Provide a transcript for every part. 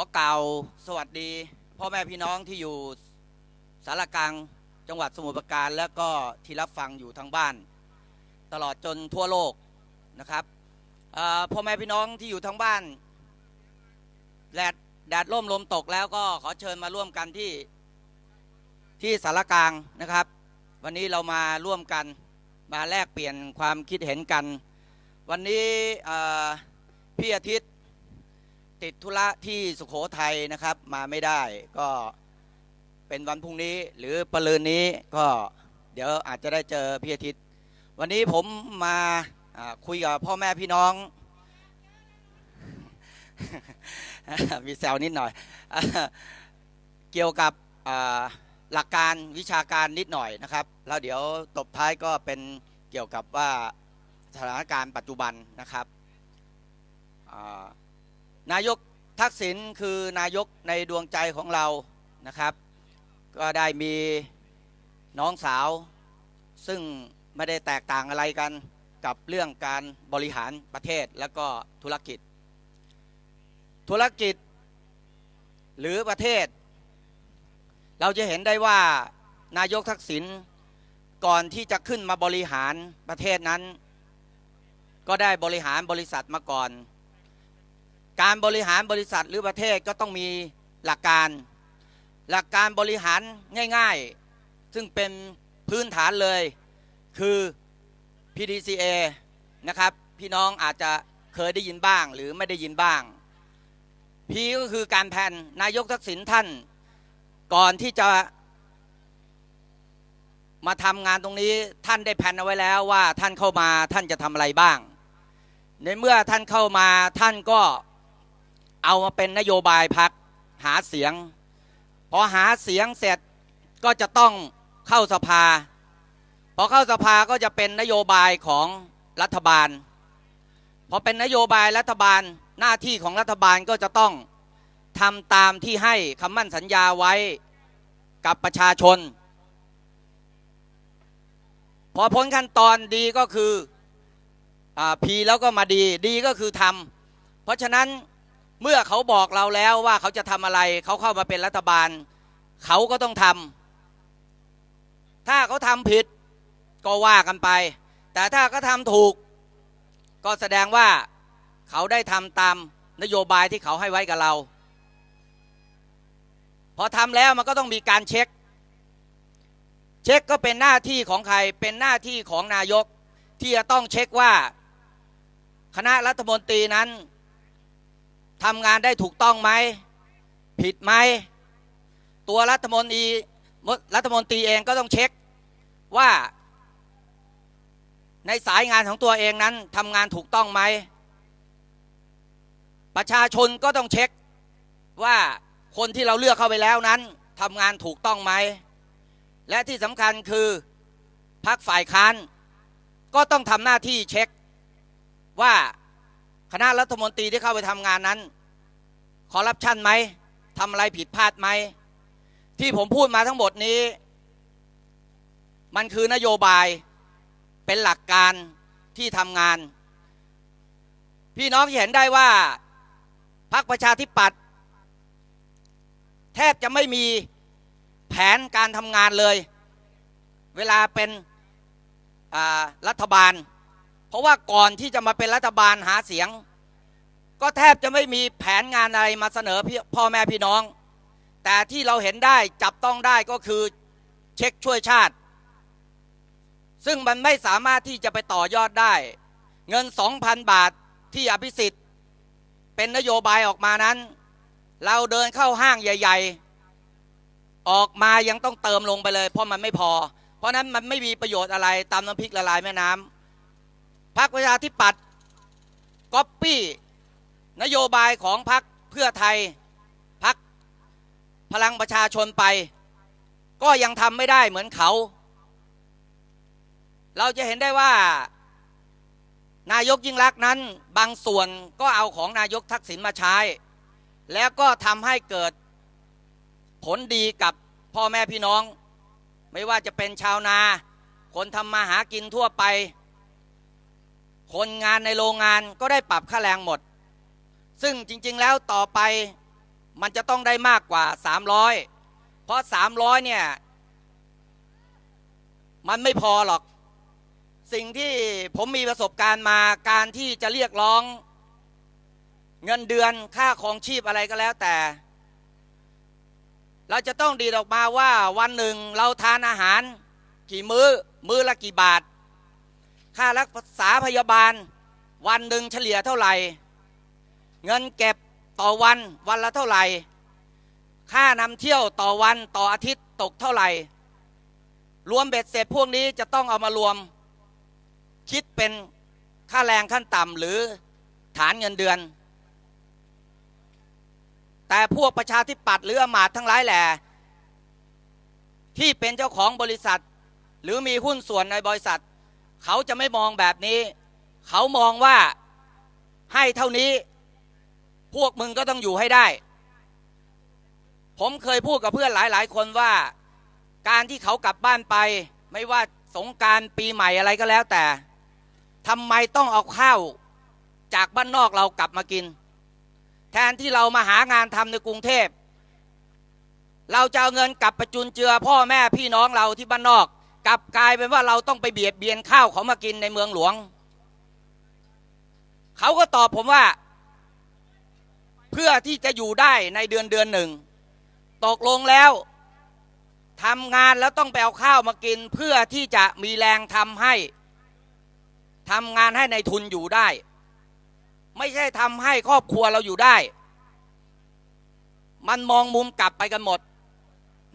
อกล่าวสวัสดี พ่อแม่พี่น้องที่อยู่สารกลางจังหวัดสมุทรปราการ และก็ที่รับฟังอยู่ทางบ้าน ตลอดจนทั่วโลกนะครับพ่อแม่พี่น้องที่อยู่ทางบ้านแดดแดดร่มลมตกแล้วก็ขอเชิญมาร่วมกันที่ที่สารกลางนะครับ วันนี้เรามาร่วมกันมาแลกเปลี่ยนความคิดเห็นกัน วันนี้พี่อาทิตย์ ติดธุระที่สุขโขทัยนะครับ มาไม่ได้ก็เป็นวันพรุ่งนี้หรือปรืนนี้ก็เดี๋ยวอาจจะได้เจอพี่อาทิตย์ วันนี้ผมมาคุยกับพ่อแม่พี่น้อง มีแซวนิดหน่อย เกี่ยวกับหลักการวิชาการนิดหน่อยนะครับ แล้วเดี๋ยวตบท้ายก็เป็นเกี่ยวกับว่าสถานการณ์ปัจจุบันนะครับอ่า นายกทักษิณคือนายกในดวงใจของเรานะครับ ก็ได้มีน้องสาว ซึ่งไม่ได้แตกต่างอะไรกันกับเรื่องการบริหารประเทศแล้วก็ธุรกิจ ธุรกิจหรือประเทศ เราจะเห็นได้ว่านายกทักษิณก่อนที่จะขึ้นมาบริหารประเทศนั้น ก็ได้บริหารบริษัทมาก่อน การบริหารบริษัทหรือประเทศก็ต้องมีหลักการ หลักการบริหารง่ายๆ ซึ่งเป็นพื้นฐานเลยคือ PDCA นะครับ พี่น้องอาจจะเคยได้ยินบ้างหรือไม่ได้ยินบ้าง P ก็คือการแผนนายกทักษิณท่าน ก่อนที่จะมาทำงานตรงนี้ท่านได้แผนเอาไว้แล้วว่าท่านเข้ามาท่านจะทำอะไรบ้าง ในเมื่อท่านเข้ามาท่านก็ เอามาเป็นนโยบายพักหาเสียง พอหาเสียงเสร็จก็จะต้องเข้าสภา พอเข้าสภาก็จะเป็นนโยบายของรัฐบาล พอเป็นนโยบายรัฐบาลหน้าที่ของรัฐบาลก็จะต้องทำตามที่ให้คำมั่นสัญญาไว้กับประชาชน พอพ้นขั้นตอนดีก็คืออพีแล้วก็มาดีดีก็คือทำเพราะฉะนั้น เมื่อเขาบอกเราแล้วว่าเขาจะทำอะไร เขาเข้ามาเป็นรัฐบาล เขาก็ต้องทำถ้าเขาทำผิดก็ว่ากันไป แต่ถ้าเขาทำถูก ก็แสดงว่าเขาได้ทำตามนโยบายที่เขาให้ไว้กับเรา พอทำแล้วมันก็ต้องมีการเช็ค เช็คก็เป็นหน้าที่ของใครเป็นหน้าที่ของนายก ที่จะต้องเช็คว่า คณะรัฐมนตรีนั้น ทำงานได้ถูกต้องไหม ผิดไหม ตัวรัฐมนตรีรัฐมนตรีเองก็ต้องเช็คว่า ในสายงานของตัวเองนั้นทำงานถูกต้องไหม ประชาชนก็ต้องเช็คว่าคนที่เราเลือกเข้าไปแล้วนั้นทำงานถูกต้องไหม และที่สำคัญคือพรรคฝ่ายค้านก็ต้องทำหน้าที่เช็คว่าคณะรัฐมนตรีที่เข้าไปทำงานนั้น คอร์รัปชันไหมทำอะไรผิดพลาดไหม ที่ผมพูดมาทั้งหมดนี้ มันคือนโยบายเป็นหลักการที่ทำงาน พี่น้องเห็นได้ว่าพรรคประชาธิปัตย์แทบจะไม่มีแผนการทำงานเลย เวลาเป็นรัฐบาล เพราะว่าก่อนที่จะมาเป็นรัฐบาลหาเสียง ก็แทบจะไม่มีแผนงานอะไรมาเสนอพ่อแม่พี่น้อง แต่ที่เราเห็นได้จับต้องได้ก็คือเช็คช่วยชาติ ซึ่งมันไม่สามารถที่จะไปต่อยอดได้ เงิน 2,000 บาทที่อภิสิทธิ์ เป็นนโยบายออกมานั้น เราเดินเข้าห้างใหญ่ ๆ ออกมายังต้องเติมลงไปเลย เพราะมันไม่พอ เพราะนั้นมันไม่มีประโยชน์อะไรตามน้ำพริกละลายแม่น้ำพรรคประชาธิปัตย์ก๊อปปี้ นโยบายของพรรคเพื่อไทยพรรคพลังประชาชนไป ก็ยังทำไม่ได้เหมือนเขา เราจะเห็นได้ว่า นายกยิ่งรักนั้น บางส่วนก็เอาของนายกทักษิณมาใช้ แล้วก็ทำให้เกิดผลดีกับพ่อแม่พี่น้อง ไม่ว่าจะเป็นชาวนา คนทำมาหากินทั่วไป คนงานในโรงงานก็ได้ปรับค่าแรงหมด ซึ่งจริงๆแล้วต่อไปมันจะต้องได้มากกว่า 300 เพราะ 300 เนี่ย มันไม่พอหรอก สิ่งที่ผมมีประสบการณ์มาการที่จะเรียกร้อง เงินเดือนค่าของชีพอะไรก็แล้วแต่ เราจะต้องดีออกมาว่าวันหนึ่งเราทานอาหาร กี่มื้อ มื้อละกี่บาท ค่ารักษาพยาบาล วันหนึ่งเฉลี่ยเท่าไหร่ เงินเก็บต่อวันวันละเท่าไหร่ ค่านำเที่ยวต่อวันต่ออาทิตย์ตกเท่าไหร่ รวมเบ็ดเสร็จพวกนี้จะต้องเอามารวม คิดเป็นค่าแรงขั้นต่ำหรือฐานเงินเดือน แต่พวกประชาธิปัตย์หรืออมาตทั้งหลายแหล่ที่เป็นเจ้าของบริษัท หรือมีหุ้นส่วนในบริษัท เขาจะไม่มองแบบนี้ เขามองว่าให้เท่านี้ พวกมึงก็ต้องอยู่ให้ได้ ผมเคยพูดกับเพื่อนหลาย ๆ คนว่า การที่เขากลับบ้านไป ไม่ว่าสงการปีใหม่อะไรก็แล้วแต่ทำไมต้องเอาข้าวจากบ้านนอกเรากลับมากิน แทนที่เรามาหางานทำในกรุงเทพ เราจะเอาเงินกลับไปจุนเจือ พ่อแม่พี่น้องเราที่บ้านนอก กลับกลายเป็นว่าเราต้องไปเบียดเบียนข้าวเขามากินในเมืองหลวง เขาก็ตอบผมว่า พื่อที่จะอยู่ได้ในเดือนเดือนหนึ่ง ตกลงแล้วทำงานแล้วต้องไปเอาข้าวมากิน เพื่อที่จะมีแรงทำให้ทำงานให้ในทุนอยู่ได้ ไม่ใช่ทำให้ครอบครัวเราอยู่ได้ มันมองมุมกลับไปกันหมด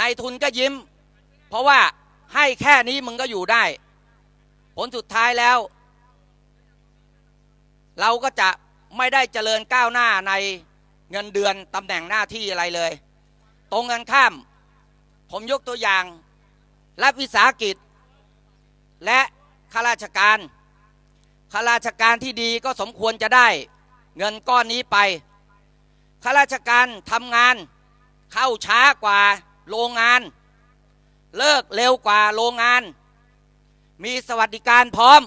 นายทุนก็ยิ้ม เพราะว่าให้แค่นี้มึงก็อยู่ได้ ผลสุดท้ายแล้ว เราก็จะไม่ได้เจริญก้าวหน้าใน เงินเดือนตำแหน่งหน้าที่อะไรเลย ตรงกันข้าม ผมยกตัวอย่างรัฐวิสาหกิจ และข้าราชการข้าราชการที่ดีก็สมควรจะได้ เงินก้อนนี้ไปข้าราชการทำงาน เข้าช้ากว่าโรงงาน เลิกเร็วกว่าโรงงาน มีสวัสดิการพร้อม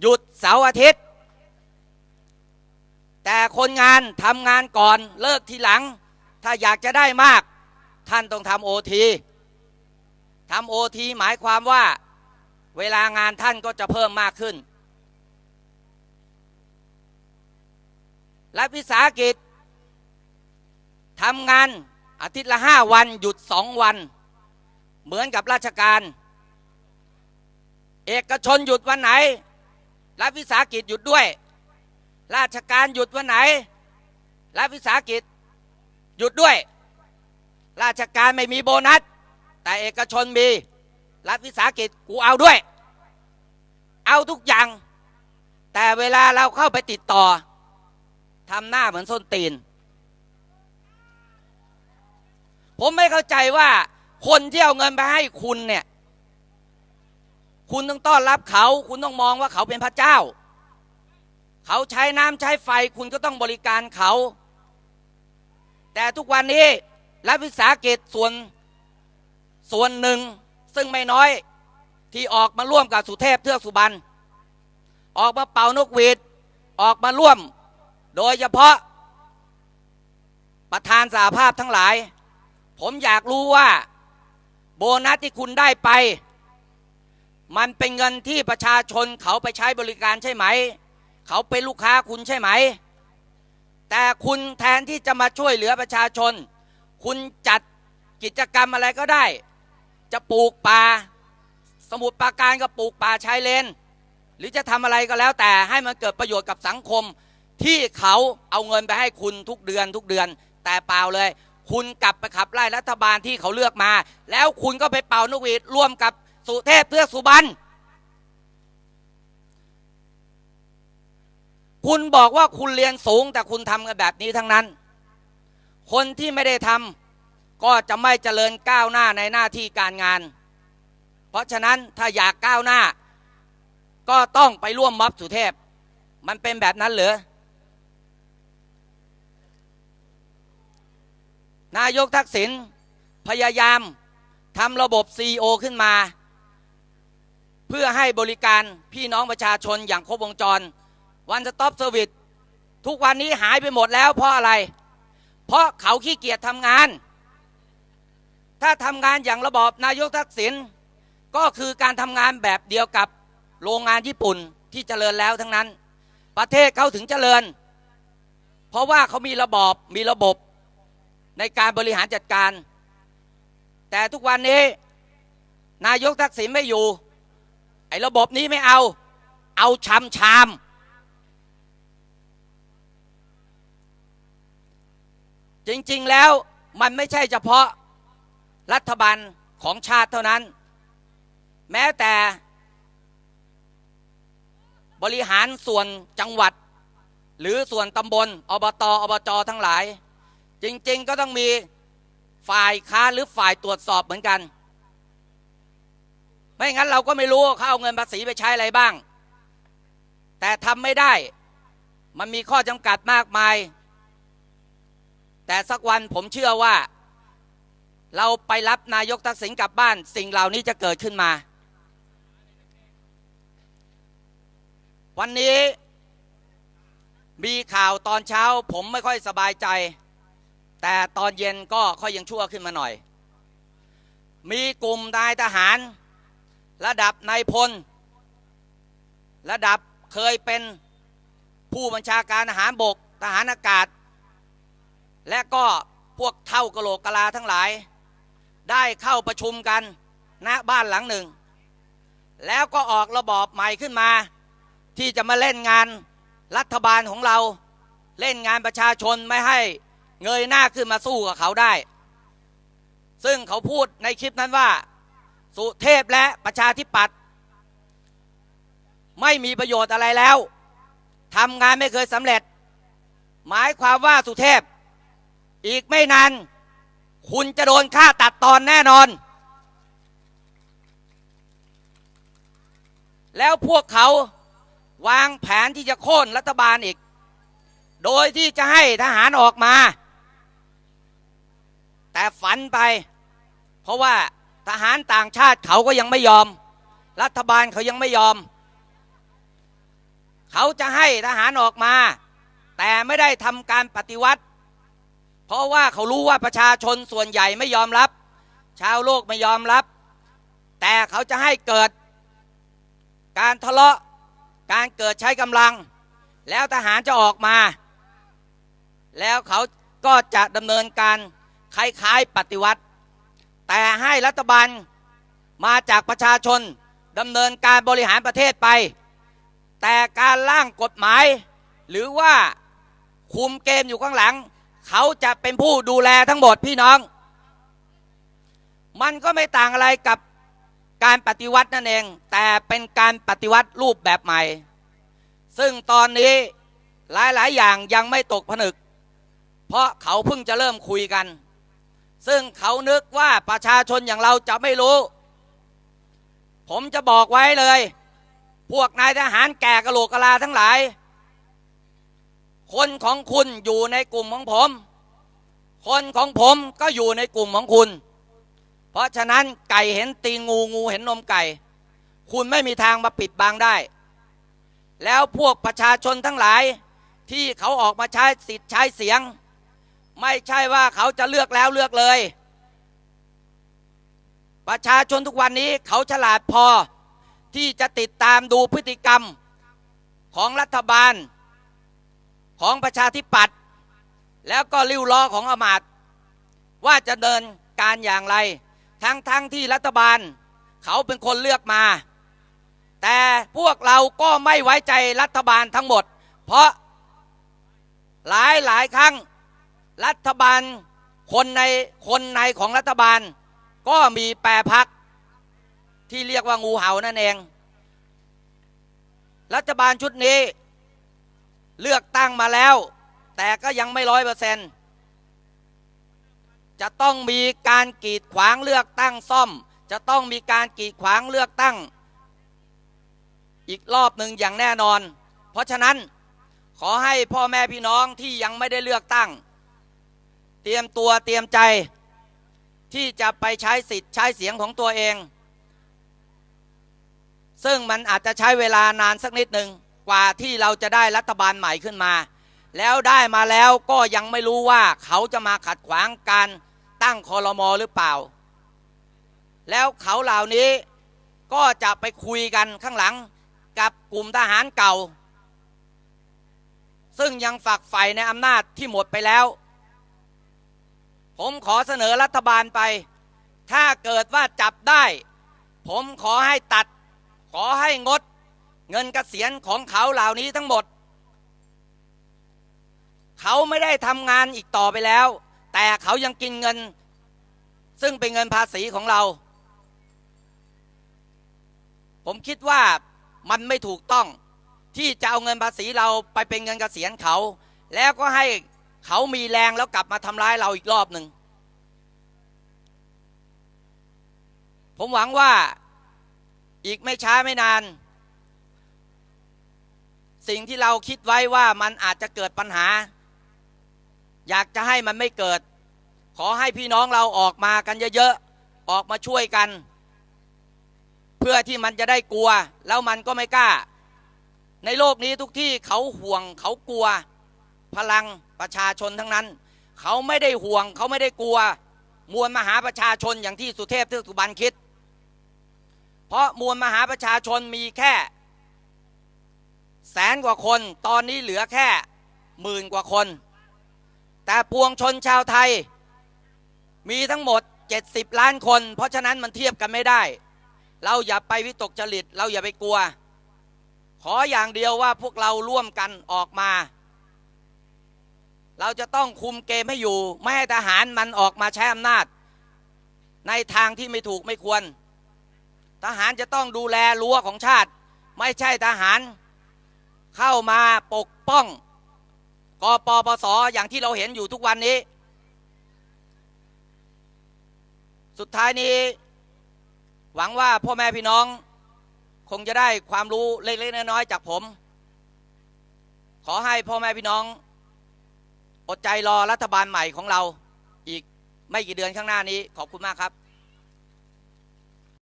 หยุดเสาร์อาทิตย์ แต่คนงานทำงานก่อนเลิกทีหลัง ถ้าอยากจะได้มาก ท่านต้องทำโอทีทำโอทีหมายความว่า เวลางานท่านก็จะเพิ่มมากขึ้น และวิสาหกิจทำงานอาทิตย์ละห้าวันหยุดสองวัน เหมือนกับราชการ เอกชนหยุดวันไหนรัฐวิสาหกิจหยุดด้วย ราชการหยุดวันไหนรัฐวิสาหกิจ หยุดด้วย ราชการไม่มีโบนัส แต่เอกชนมีรัฐวิสาหกิจกูเอาด้วย เอาทุกอย่าง แต่เวลาเราเข้าไปติดต่อทำหน้าเหมือนส้นตีน ผมไม่เข้าใจว่าคนที่เอาเงินไปให้คุณเนี่ย คุณต้องต้อนรับเขา คุณต้องมองว่าเขาเป็นพระเจ้า เขาใช้น้ำใช้ไฟคุณก็ต้องบริการเขา แต่ทุกวันนี้รัฐวิสาหกิจส่วนส่วนหนึ่งซึ่งไม่น้อยที่ออกมาร่วมกับสุเทพเทือกสุบรรณออกมาเป่านกหวีดออกมาร่วม โดยเฉพาะประธานสาภาพทั้งหลาย ผมอยากรู้ว่าโบนัสที่คุณได้ไป มันเป็นเงินที่ประชาชนเขาไปใช้บริการใช่ไหม เขาเป็นลูกค้าคุณใช่ไหม แต่คุณแทนที่จะมาช่วยเหลือประชาชน คุณจัดกิจกรรมอะไรก็ได้ จะปลูกป่า สมุดปราการก็ปลูกป่าชายเลน หรือจะทำอะไรก็แล้วแต่ให้มันเกิดประโยชน์กับสังคม ที่เขาเอาเงินไปให้คุณทุกเดือนทุกเดือน แต่เปล่าเลย คุณกลับไปขับไล่รัฐบาลที่เขาเลือกมา แล้วคุณก็ไปเป่านกหวีดร่วมกับสุเทพเทือกสุบรรณ คุณบอกว่าคุณเรียนสูงแต่คุณทำกันแบบนี้ทั้งนั้น คนที่ไม่ได้ทำก็จะไม่เจริญก้าวหน้าในหน้าที่การงาน เพราะฉะนั้นถ้าอยากก้าวหน้า ก็ต้องไปร่วมม็อบสุเทพ มันเป็นแบบนั้นเหรอนายกทักษิณพยายามทำระบบ CEO ขึ้นมา เพื่อให้บริการพี่น้องประชาชนอย่างครบวงจร วันสต็อปเซอร์วิสทุกวันนี้หายไปหมดแล้วเพราะอะไร เพราะเขาขี้เกียจทำงาน ถ้าทำงานอย่างระบอบนายกทักษิณก็คือการทำงานแบบเดียวกับโรงงานญี่ปุ่นที่เจริญแล้วทั้งนั้น ประเทศเขาถึงเจริญ เพราะว่าเขามีระบอบมีระบบในการบริหารจัดการ แต่ทุกวันนี้นายกทักษิณไม่อยู่ ไอ้ระบบนี้ไม่เอา เอาชามชาม จริงๆแล้วมันไม่ใช่เฉพาะรัฐบาลของชาติเท่านั้น แม้แต่บริหารส่วนจังหวัด หรือส่วนตำบลอบตอบจทั้งหลาย จริงๆก็ต้องมีฝ่ายค้าหรือฝ่ายตรวจสอบเหมือนกัน ไม่งั้นเราก็ไม่รู้เขาเอาเงินภาษีไปใช้อะไรบ้าง แต่ทำไม่ได้มันมีข้อจำกัดมากมาย แต่สักวันผมเชื่อว่า เราไปรับนายกทักษิณกลับบ้าน สิ่งเหล่านี้จะเกิดขึ้นมา วันนี้มีข่าวตอนเช้า ผมไม่ค่อยสบายใจ แต่ตอนเย็นก็ค่อยยังชั่วขึ้นมาหน่อย มีกลุ่มนายทหาร ระดับนายพล ระดับเคยเป็นผู้บัญชาการทหารบกทหารอากาศ และก็พวกเท่ากะโหลกกะลาทั้งหลาย ได้เข้าประชุมกันณบ้านหลังหนึ่ง แล้วก็ออกระบอบใหม่ขึ้นมา ที่จะมาเล่นงานรัฐบาลของเราเล่นงานประชาชนไม่ให้เงยหน้าขึ้นมาสู้กับเขาได้ ซึ่งเขาพูดในคลิปนั้นว่า สุเทพและประชาธิปัตย์ไม่มีประโยชน์อะไรแล้วทำงานไม่เคยสำเร็จ หมายความว่าสุเทพ อีกไม่นานคุณจะโดนฆ่าตัดตอนแน่นอน แล้วพวกเขาวางแผนที่จะโค่นรัฐบาลอีก โดยที่จะให้ทหารออกมา แต่ฝันไป เพราะว่าทหารต่างชาติเขาก็ยังไม่ยอม รัฐบาลเขายังไม่ยอม เขาจะให้ทหารออกมา แต่ไม่ได้ทำการปฏิวัติ เพราะว่าเขารู้ว่าประชาชนส่วนใหญ่ไม่ยอมรับ ชาวโลกไม่ยอมรับ แต่เขาจะให้เกิดการทะเลาะการเกิดใช้กำลัง แล้วทหารจะออกมา แล้วเขาก็จะดำเนินการคล้ายๆปฏิวัติ แต่ให้รัฐบาลมาจากประชาชนดำเนินการบริหารประเทศไป แต่การร่างกฎหมาย หรือว่าคุมเกมอยู่ข้างหลัง เขาจะเป็นผู้ดูแลทั้งหมดพี่น้อง มันก็ไม่ต่างอะไรกับการปฏิวัตินั่นเอง แต่เป็นการปฏิวัติรูปแบบใหม่ ซึ่งตอนนี้หลายๆ อย่างยังไม่ตกผนึก เพราะเขาเพิ่งจะเริ่มคุยกัน ซึ่งเขานึกว่าประชาชนอย่างเราจะไม่รู้ ผมจะบอกไว้เลย พวกนายทหารแก่กะโหลกกะลาทั้งหลาย คนของคุณอยู่ในกลุ่มของผม คนของผมก็อยู่ในกลุ่มของคุณ เพราะฉะนั้นไก่เห็นตีงูงูเห็นนมไก่ คุณไม่มีทางมาปิดบังได้ แล้วพวกประชาชนทั้งหลายที่เขาออกมาใช้สิทธิ์ใช้เสียง ไม่ใช่ว่าเขาจะเลือกแล้วเลือกเลย ประชาชนทุกวันนี้เขาฉลาดพอที่จะติดตามดูพฤติกรรมของรัฐบาล ของประชาธิปัตย์แล้วก็ริ้วล้อของอมาตว่าจะเดินการอย่างไร ทั้งทั้งที่รัฐบาล เขาเป็นคนเลือกมา แต่พวกเราก็ไม่ไว้ใจรัฐบาลทั้งหมด เพราะหลายหลายครั้งรัฐบาลคนในคนในของรัฐบาล ก็มีแปรพักที่เรียกว่างูเห่านั่นเอง รัฐบาลชุดนี้ เลือกตั้งมาแล้ว แต่ก็ยังไม่ร้อยเปอร์เซ็นต์จะต้องมีการกีดขวางเลือกตั้งซ่อม จะต้องมีการกีดขวางเลือกตั้ง อีกรอบหนึ่งอย่างแน่นอน เพราะฉะนั้นขอให้พ่อแม่พี่น้องที่ยังไม่ได้เลือกตั้ง เตรียมตัวเตรียมใจ ที่จะไปใช้สิทธิ์ใช้เสียงของตัวเอง ซึ่งมันอาจจะใช้เวลานานสักนิดหนึ่ง กว่าที่เราจะได้รัฐบาลใหม่ขึ้นมา แล้วได้มาแล้วก็ยังไม่รู้ว่าเขาจะมาขัดขวางการตั้งคอรมอหรือเปล่า แล้วเขาเหล่านี้ก็จะไปคุยกันข้างหลังกับกลุ่มทหารเก่า ซึ่งยังฝักใฝ่ในอำนาจที่หมดไปแล้ว ผมขอเสนอรัฐบาลไป ถ้าเกิดว่าจับได้ ผมขอให้ตัด ขอให้งด เงินกเกษียณของเขาเหล่านี้ทั้งหมด เขาไม่ได้ทำงานอีกต่อไปแล้ว แต่เขายังกินเงิน ซึ่งเป็นเงินภาษีของเรา ผมคิดว่ามันไม่ถูกต้องที่จะเอาเงินภาษีเราไปเป็นเงินเกษียณเขา แล้วก็ให้เขามีแรงแล้วกลับมาทำร้ายเราอีกรอบหนึ่งผมหวังว่าอีกไม่ช้าไม่นาน สิ่งที่เราคิดไว้ว่ามันอาจจะเกิดปัญหา อยากจะให้มันไม่เกิด ขอให้พี่น้องเราออกมากันเยอะๆออกมาช่วยกัน เพื่อที่มันจะได้กลัว แล้วมันก็ไม่กล้า ในโลกนี้ทุกที่เขาห่วงเขากลัว พลังประชาชนทั้งนั้น เขาไม่ได้ห่วง เขาไม่ได้กลัว มวลมหาประชาชนอย่างที่สุเทพเทือกสุบรรณคิด เพราะมวลมหาประชาชนมีแค่ แสนกว่าคน ตอนนี้เหลือแค่หมื่นกว่าคน แต่ปวงชนชาวไทย มีทั้งหมด 70 ล้านคน เพราะฉะนั้นมันเทียบกันไม่ได้ เราอย่าไปวิตกจริต เราอย่าไปกลัว ขออย่างเดียวว่าพวกเราร่วมกันออกมา เราจะต้องคุมเกมให้อยู่ ไม่ให้ทหารมันออกมาใช้อำนาจ ในทางที่ไม่ถูกไม่ควร ทหารจะต้องดูแลรั้วของชาติ ไม่ใช่ทหาร เข้ามาปกป้องกปปสอย่างที่เราเห็นอยู่ทุกวันนี้ สุดท้ายนี้ หวังว่าพ่อแม่พี่น้อง คงจะได้ความรู้เล็กๆน้อยๆจากผม ขอให้พ่อแม่พี่น้อง อดใจรอรัฐบาลใหม่ของเรา อีกไม่กี่เดือนข้างหน้านี้ ขอบคุณมากครับ